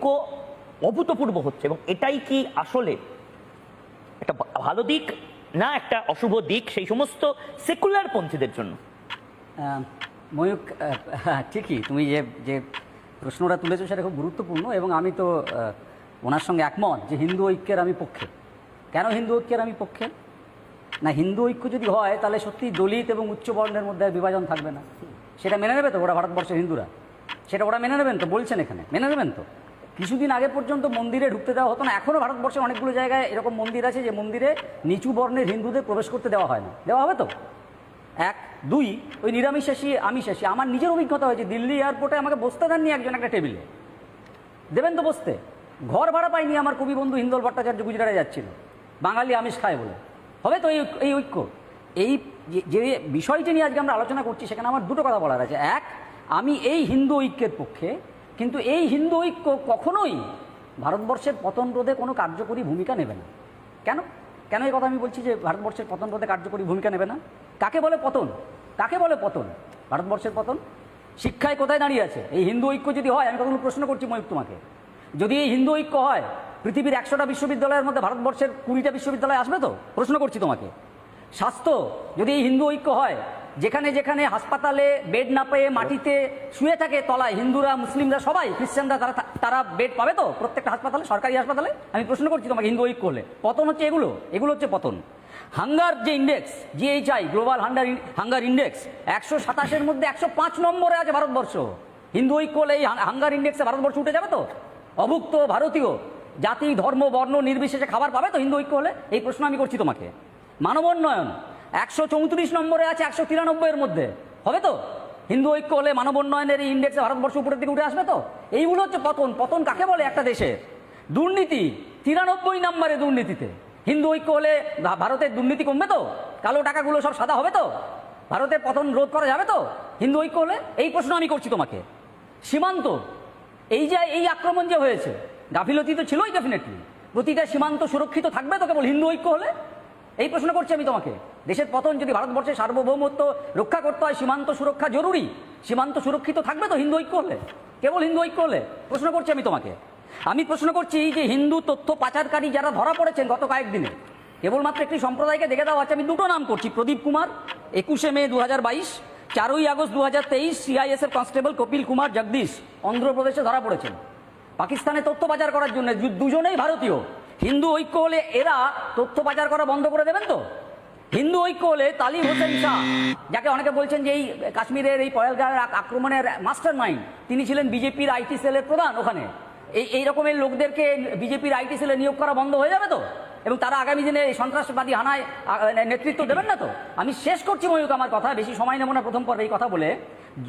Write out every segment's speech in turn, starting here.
ঐক্য অভূতপূর্ব হচ্ছে এবং এটাই কি আসলে একটা ভালো দিক না একটা অশুভ দিক সেই সমস্ত সেকুলার পন্থীদের জন্য? ময়ূক ঠিকই তুমি যে যে প্রশ্নটা তুলেছো সেটা খুব গুরুত্বপূর্ণ এবং আমি তো ওনার সঙ্গে একমত যে হিন্দু ঐক্যের আমি পক্ষে। কেন হিন্দু ঐক্যের আমি পক্ষে? না, হিন্দু ঐক্য যদি হয়, তাহলে সত্যি দলিত এবং উচ্চ বর্ণের মধ্যে বিভাজন থাকবে না। সেটা মেনে নেবে তো ওরা ভারতবর্ষের হিন্দুরা? সেটা ওরা মেনে নেবেন তো, বলছেন এখানে। মেনে নেবেন তো? কিছুদিন আগে পর্যন্ত মন্দিরে ঢুকতে দেওয়া হতো না। এখনও ভারতবর্ষের অনেকগুলো জায়গায় এরকম মন্দির আছে যে মন্দিরে নিচু বর্ণের হিন্দুদের প্রবেশ করতে দেওয়া হয় না। দেওয়া হবে তো? এক, দুই, ওই নিরামিষাসী আমিষাসী আমার নিজের অভিজ্ঞতা হয়েছে, দিল্লি এয়ারপোর্টে আমাকে বসতে দেননি একজন একটা টেবিলে। দেবেন তো বসতে। ঘর ভাড়া পাইনি আমার কবি বন্ধু হিন্দল ভট্টাচার্য গুজরাটে যাচ্ছিল। বাঙালি আমিষ খায় বলে। হবে তো এই ঐক্য- এই ঐক্য? এই যে বিষয়টি নিয়ে আজকে আমরা আলোচনা করছি, সেখানে আমার দুটো কথা বলার আছে। এক, আমি এই হিন্দু ঐক্যের পক্ষে কিন্তু এই হিন্দু ঐক্য কখনোই ভারতবর্ষের পতন রোধে কোনো কার্যকরী ভূমিকা নেবে না। কেন? কেন এই কথা আমি বলছি যে ভারতবর্ষের পতন রোধে কার্যকরী ভূমিকা নেবে না? কাকে বলে পতন? কাকে বলে পতন? ভারতবর্ষের পতন? শিক্ষায় কোথায় দাঁড়িয়ে আছে? এই হিন্দু ঐক্য যদি হয়, আমি কতগুলো প্রশ্ন করছি ময়ূক তোমাকে। যদি এই হিন্দু ঐক্য হয়, পৃথিবীর একশোটা বিশ্ববিদ্যালয়ের মধ্যে ভারতবর্ষের কুড়িটা বিশ্ববিদ্যালয় আসবে তো? প্রশ্ন করছি তোমাকে। স্বাস্থ্য, যদি এই হিন্দু ঐক্য হয় যেখানে যেখানে হাসপাতালে বেড না পেয়ে মাটিতে শুয়ে থাকে তলায়, হিন্দুরা, মুসলিমরা সবাই, খ্রিস্টানরা তারা তারা বেড পাবে তো? প্রত্যেকটা হাসপাতালে, সরকারি হাসপাতালে? আমি প্রশ্ন করছি তোমাকে, হিন্দু ঐক্য হলে। পতন হচ্ছে এগুলো? এগুলো হচ্ছে পতন। হাঙ্গার যে index GHI global hunger hunger index একশো সাতাশের মধ্যে একশো পাঁচ নম্বরে আছে ভারতবর্ষ। হিন্দু ঐক্য হলে এই হাঙ্গার ইন্ডেক্সে ভারতবর্ষ উঠে যাবে তো? অভুক্ত ভারতীয়, জাতি, ধর্ম, বর্ণ, নির্বিশেষে খাবার পাবে তো হিন্দু ঐক্য হলে? এই প্রশ্ন আমি করছি তোমাকে। মানবোন্নয়ন একশো চৌত্রিশ নম্বরে আছে, একশো তিরানব্বইয়ের মধ্যে। হবে তো? হিন্দু ঐক্য হলে মানবোন্নয়নের এই ইন্ডেক্সে ভারতবর্ষ উপরের দিকে উঠে আসবে তো? এইগুলো হচ্ছে পতন। পতন কাকে বলে একটা দেশে? দুর্নীতি। তিরানব্বই নম্বরে দুর্নীতিতে। হিন্দু ঐক্য হলে ভারতের দুর্নীতি কমবে তো? কালো টাকাগুলো সব সাদা হবে তো? ভারতের পতন রোধ করা যাবে তো? হিন্দু ঐক্য হলে এই প্রশ্ন আমি করছি তোমাকে। সীমান্ত। এই যে, এই আক্রমণ যে হয়েছে, গাফিলতি তো ছিলই ডেফিনেটলি প্রতিটা সীমান্ত সুরক্ষিত থাকবে তো কেবল হিন্দু ঐক্য হলে? এই প্রশ্ন করছি আমি তোমাকে। দেশের পতন যদি ভারতবর্ষের সার্বভৌমত্ব রক্ষা করতে হয়, সীমান্ত সুরক্ষা জরুরি। সীমান্ত সুরক্ষিত থাকবে তো হিন্দু ঐক্য হলে? কেবল হিন্দু ঐক্য হলে? প্রশ্ন করছি আমি তোমাকে। আমি প্রশ্ন করছি যে হিন্দু তথ্য পাচারকারী যারা ধরা পড়েছেন গত কয়েকদিনে কেবলমাত্র একটি সম্প্রদায়কে দেখে দেওয়া আছে, আমি দুটো নাম করছি। প্রদীপ কুমার, একুশে মে দু হাজার বাইশ, চারই আগস্ট দু হাজার তেইশ সিআইএসএফ কনস্টেবল কপিল কুমার জগদীশ, অন্ধ্রপ্রদেশে ধরা পড়েছেন। পাকিস্তানে তথ্য পাচার করার জন্য দুজনেই ভারতীয়। হিন্দু ঐক্য হলে এরা তথ্য পাচার করা বন্ধ করে দেবেন তো? হিন্দু ঐক্য হলে তালিম হোসেন শাহ, যাকে অনেকে বলছেন যে এই কাশ্মীরের এই পয়েলগাঁয়ের আক- আক্রমণের মাস্টার মাইন্ড তিনি ছিলেন বিজেপির আইটি সেলের প্রধান ওখানে। এই এই রকমের লোকদেরকে বিজেপির আইটি সেলে নিয়োগ করা বন্ধ হয়ে যাবে তো? এবং তারা আগামী দিনে এই সন্ত্রাসবাদী হানায় নেতৃত্ব দেবেন না তো? আমি শেষ করছি ময়ূক আমার কথা, বেশি সময় নেব না প্রথম পর্বে এই কথা বলে।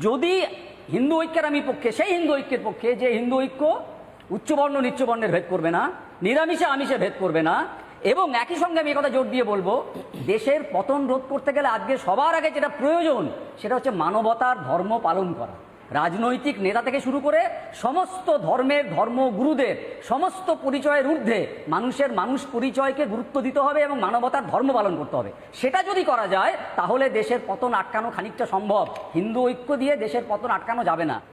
যদি হিন্দু ঐক্যের আমি পক্ষে, সেই হিন্দু ঐক্যের পক্ষে যে হিন্দু ঐক্য উচ্চবর্ণ, নিচ্চবর্ণের ভেদ করবে না, নিরামিষে, আমিষে ভেদ করবে না। এবং একই সঙ্গে আমি কথা জোর দিয়ে বলব, দেশের পতন রোধ করতে গেলে আজকে সবার আগে যেটা প্রয়োজন, সেটা হচ্ছে মানবতার ধর্ম পালন করা। রাজনৈতিক নেতা থেকে শুরু করে সমস্ত ধর্মের ধর্মগুরুদের সমস্ত পরিচয়ের ঊর্ধ্বে মানুষের মানুষ পরিচয়কে গুরুত্ব দিতে হবে এবং মানবতার ধর্ম পালন করতে হবে। সেটা যদি করা যায়, তাহলে দেশের পতন আটকানো খানিকটা সম্ভব। হিন্দু ঐক্য দিয়ে দেশের পতন আটকানো যাবে না।